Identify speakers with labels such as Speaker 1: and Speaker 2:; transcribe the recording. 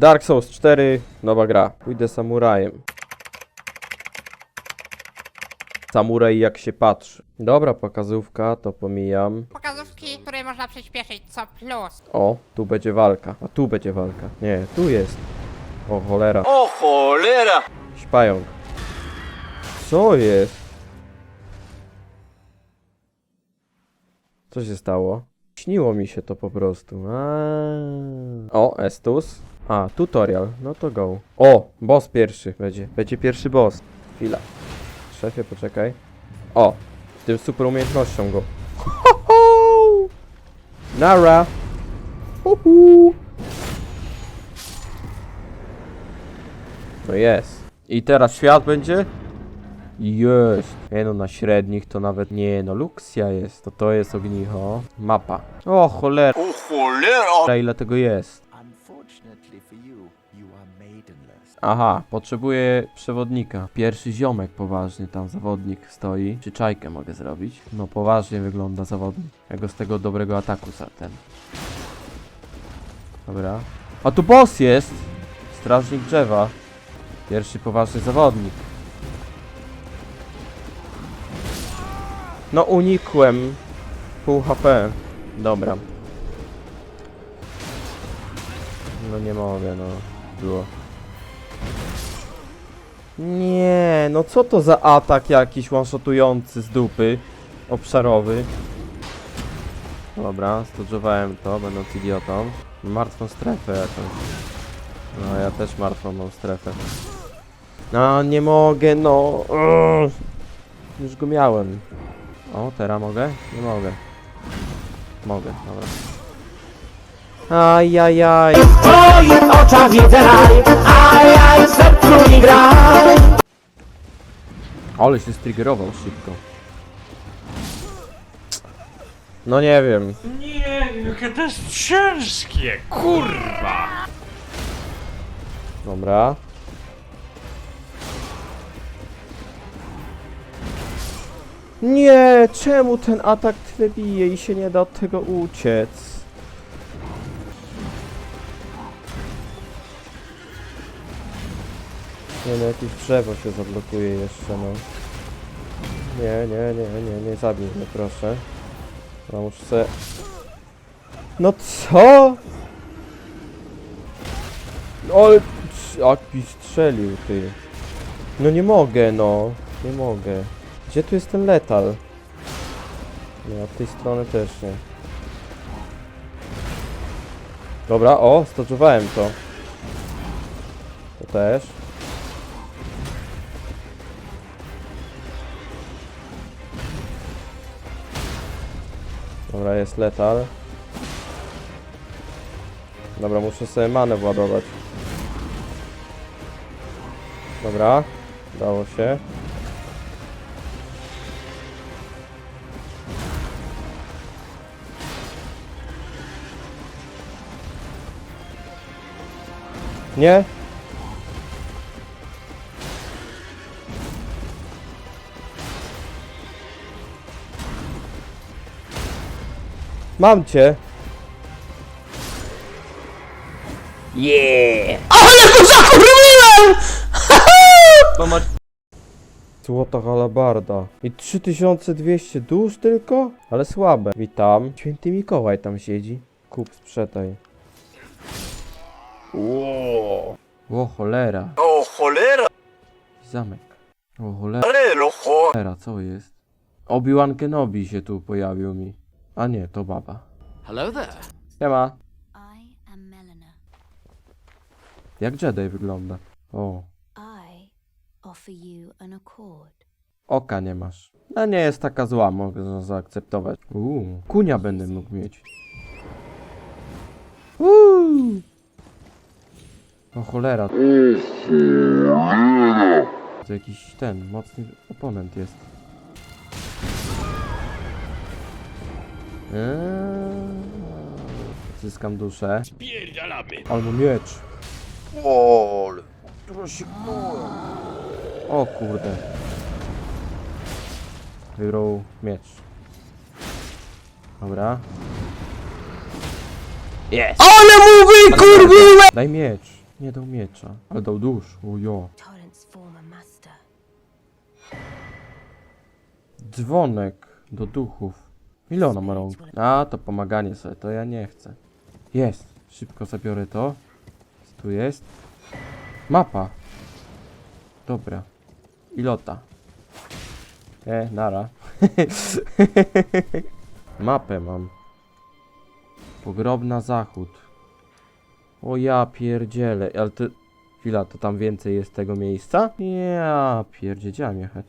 Speaker 1: Dark Souls 4, nowa gra. Pójdę samurajem. Samuraj jak się patrzy. Dobra, pokazówka, to pomijam.
Speaker 2: Pokazówki, które można przyspieszyć, co plus.
Speaker 1: O, tu będzie walka. A tu będzie walka. Nie, tu jest. O, cholera.
Speaker 3: O cholera!
Speaker 1: Śpająk. Co jest? Co się stało? Śniło mi się to po prostu. A. O, Estus. A, tutorial. No to go. O, boss pierwszy będzie. Będzie pierwszy boss. Chwila. Szefie, poczekaj. O, tym super umiejętnością go. Ho, ho! Nara. Uhu. No jest. I teraz świat będzie? Jest. Nie no, na średnich to nawet nie no, Luxia jest. To to jest ognicho. Mapa. O cholera,
Speaker 3: O cholera!
Speaker 1: ile tego jest. Aha, potrzebuję przewodnika. Pierwszy ziomek poważny, tam zawodnik stoi. Czy czajkę mogę zrobić? No poważnie wygląda zawodnik. Ja go z tego dobrego ataku za ten. Dobra. A tu boss jest! Strażnik drzewa. Pierwszy poważny zawodnik. No unikłem. Pół HP. Dobra. No nie mogę, no. Było. Nie, no co to za atak jakiś one-shotujący z dupy? Obszarowy. Dobra, studżowałem to, będąc idiotą. Martwą strefę jakąś. No, ja też martwą mam strefę. No, nie mogę, no. Ugh. Już go miałem. O, teraz mogę? Nie mogę. Mogę, dobra. Ajajaj.
Speaker 4: W twoich oczach widzę raj, a ja w sercu mi graj.
Speaker 1: Ale się striggerował szybko. No nie wiem.
Speaker 5: Nie, jakie to jest ciężkie, kurwa!
Speaker 1: Dobra. Nie, czemu ten atak tyle bije i się nie da od tego uciec? Nie no, jakieś drzewo się zablokuje jeszcze, no. Nie, nie, nie, nie, nie zabij mnie, proszę. No muszę. No co? Ale... Jak mi strzelił, ty. No nie mogę, no. Nie mogę. Gdzie tu jest ten letal? Nie, od tej strony też nie. Dobra, o, stoczowałem to. To też. Dobra, jest letal. Dobra, muszę sobie manę władować. Dobra, udało się. Nie? Mam cię. Złota halabarda. I 3200 dusz tylko? Ale słabe. Witam. Święty Mikołaj tam siedzi. Kup, sprzetaj. Ło. O cholera.
Speaker 3: O cholera!
Speaker 1: Zamek. O cholera,
Speaker 3: Relo cholera!
Speaker 1: co jest? Obi-Wan Kenobi się tu pojawił mi. A nie, to baba.
Speaker 6: Hello there.
Speaker 1: Siema.
Speaker 7: I am Melina.
Speaker 1: Jak Jedi wygląda? O,
Speaker 7: I offer you an accord.
Speaker 1: oka nie masz. No nie jest taka zła, mogę zaakceptować. Uuu, kunia będę mógł mieć. Uuu. O cholera. To jakiś ten, mocny oponent jest. Zyskam duszę.
Speaker 5: Spierdalamy!
Speaker 1: Albo miecz.
Speaker 3: Ol!
Speaker 1: O kurde. Wygrał miecz. Dobra. Jest! Ale mu wykurwiłem! Daj miecz. Nie dał miecza, ale dał dusz. Ujo. Dzwonek do duchów. Ile ona ma rąk? A, to pomaganie sobie, to ja nie chcę. Jest. Szybko zabiorę to. Co tu jest? Mapa. Dobra. Ilota. E, nara. Mapę mam. Pogrobna zachód. O ja pierdzielę, ale to... Chwila, to tam więcej jest tego miejsca? Ja pierdzie, gdzie mam jechać?